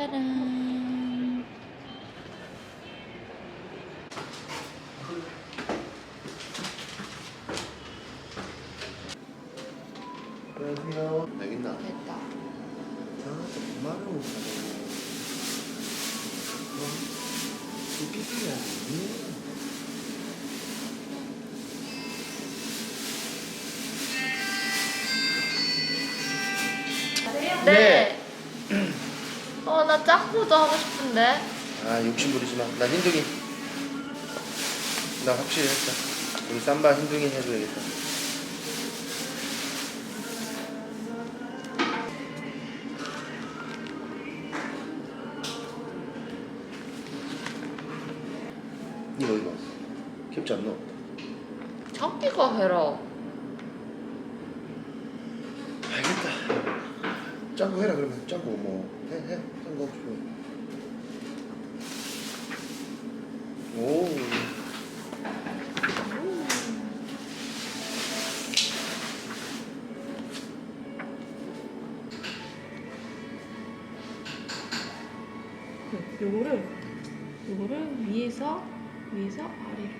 짜란. 안녕하세요. 있나? 됐다. 아, 좀 말을 못하네. 어? 웃기지야. 네. 어, 나 짝보도 하고 싶은데. 아, 욕심 부리지 마. 난 흰둥이. 나 확실히 했다. 우리 쌈바 흰둥이 해줘야겠다. 이거 이거 귀엽지 않노? 자기가 해라. 알겠다. 짱구 해라 그러면 짱구 뭐 해, 해. 싶어. 오. 요거를 요거를 위에서 위에서 아래로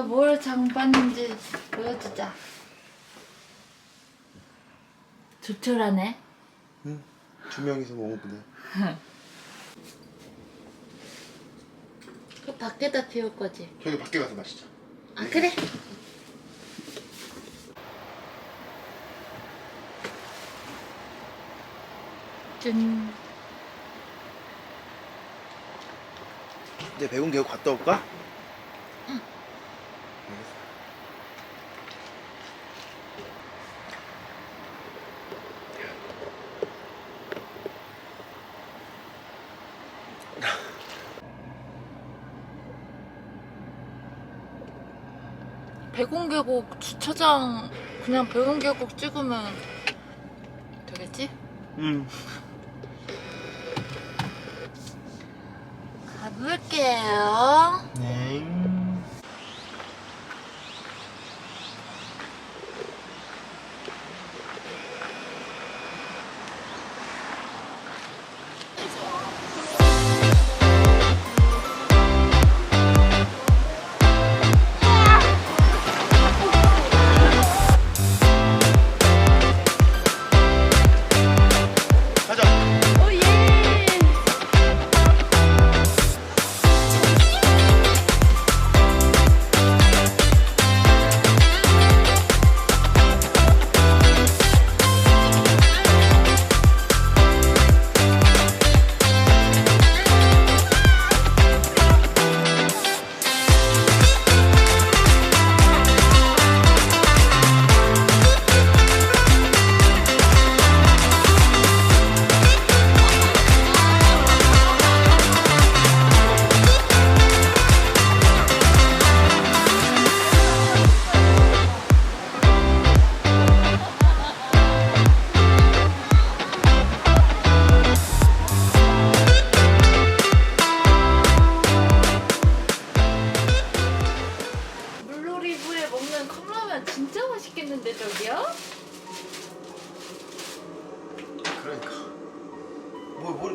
내가 뭘 장봤는지 보여주자. 조촐하네. 응. 두 명이서 먹어보네. 그 밖에다 비울 거지. 저기 밖에 가서 마시자. 아 그래. 네. 짠. 이제 배운 게 갔다 올까? 백운계곡 주차장 그냥 백운계곡 찍으면 되겠지? 응. 가볼게요. 네.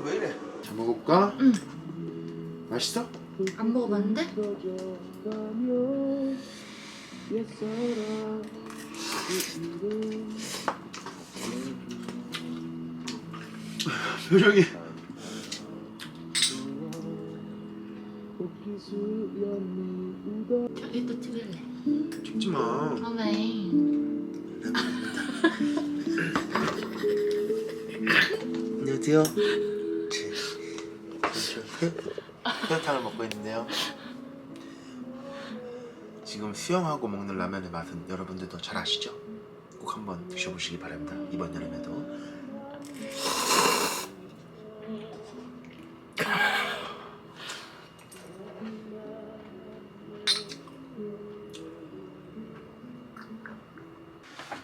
왜 이래? 자 먹어볼까? 응. 맛있어? 안 먹어봤는데? 표정이. 저기 또 찍을래. 찍지 마. 어메. 안녕하세요. 새우탕을 먹고 있는데요. 지금 수영하고 먹는 라면의 맛은 여러분들도 잘 아시죠? 꼭 한번 드셔보시기 바랍니다. 이번 여름에도.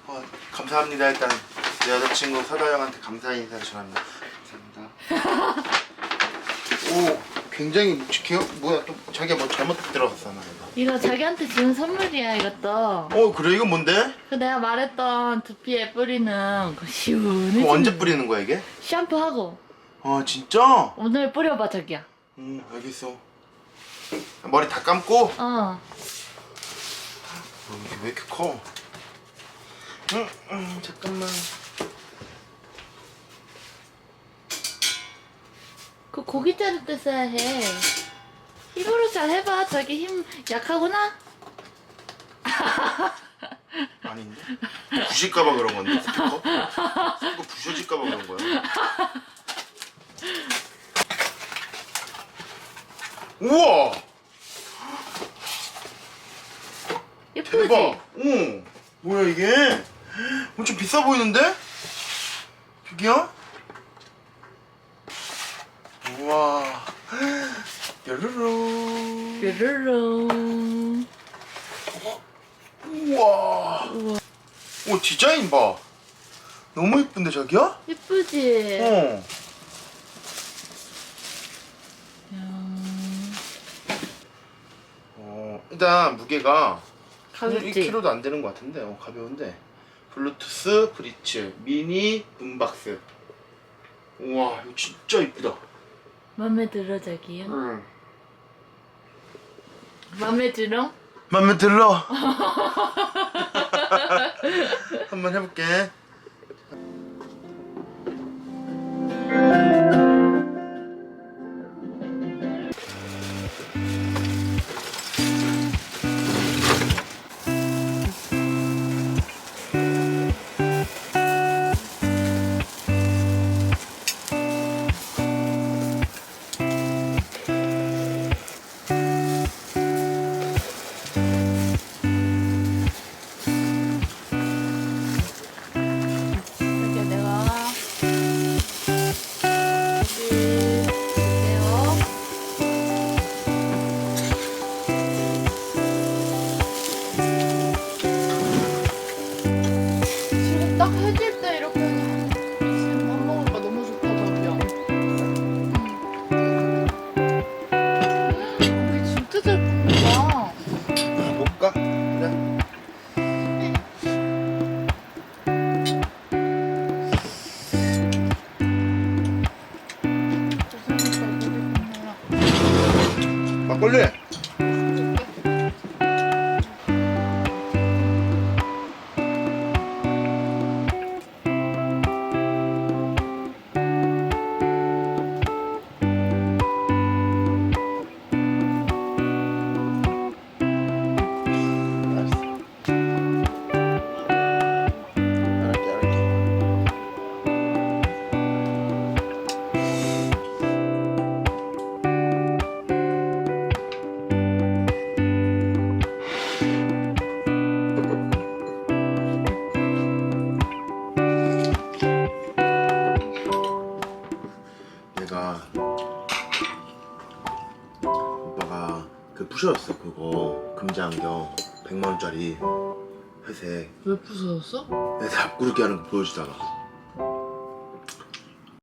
어, 감사합니다. 일단 내 여자친구 서다영한테 감사 인사를 전합니다. 오, 굉장히 묵직해요. 뭐야 또 자기가 뭐 잘못 들었어 나 이거. 이거 자기한테 주는 선물이야 이것도. 어 그래 이건 뭔데? 그 내가 말했던 두피에 뿌리는 그 시원해. 그럼 언제 뿌리는 거야 이게? 샴푸하고 아 진짜? 오늘 뿌려봐 자기야. 응 알겠어. 머리 다 감고? 어. 어, 이게 왜 이렇게 커? 응, 응 잠깐만. 그 고기 자를 때 써야 해. 힘으로 잘 해봐. 자기 힘 약하구나. 아닌데? 부실까봐 그런 건데 스티커? 스티커 부셔질까봐 그런 거야. 우와 예쁘지? 대박. 응. 뭐야 이게? 엄청 비싸 보이는데? 저기요? 우와. 뾰루루. 뾰로롱. 우와. 오 디자인 봐. 너무 예쁜데 자기야? 예쁘지? 어. 음, 어 일단 무게가 가볍지? 1kg도 안 되는 것 같은데 어, 가벼운데 블루투스 브리츠 미니 붐박스 우와 이거 진짜 이쁘다 맘에 들어 자기야? 응. 맘에 들어? 맘에 들어 한번 해볼게 빨리. 부셔졌어 그거. 금자 안경 100만 원짜리 회색. 왜 부서졌어? 내 앞구르기 하는 거 보여주다가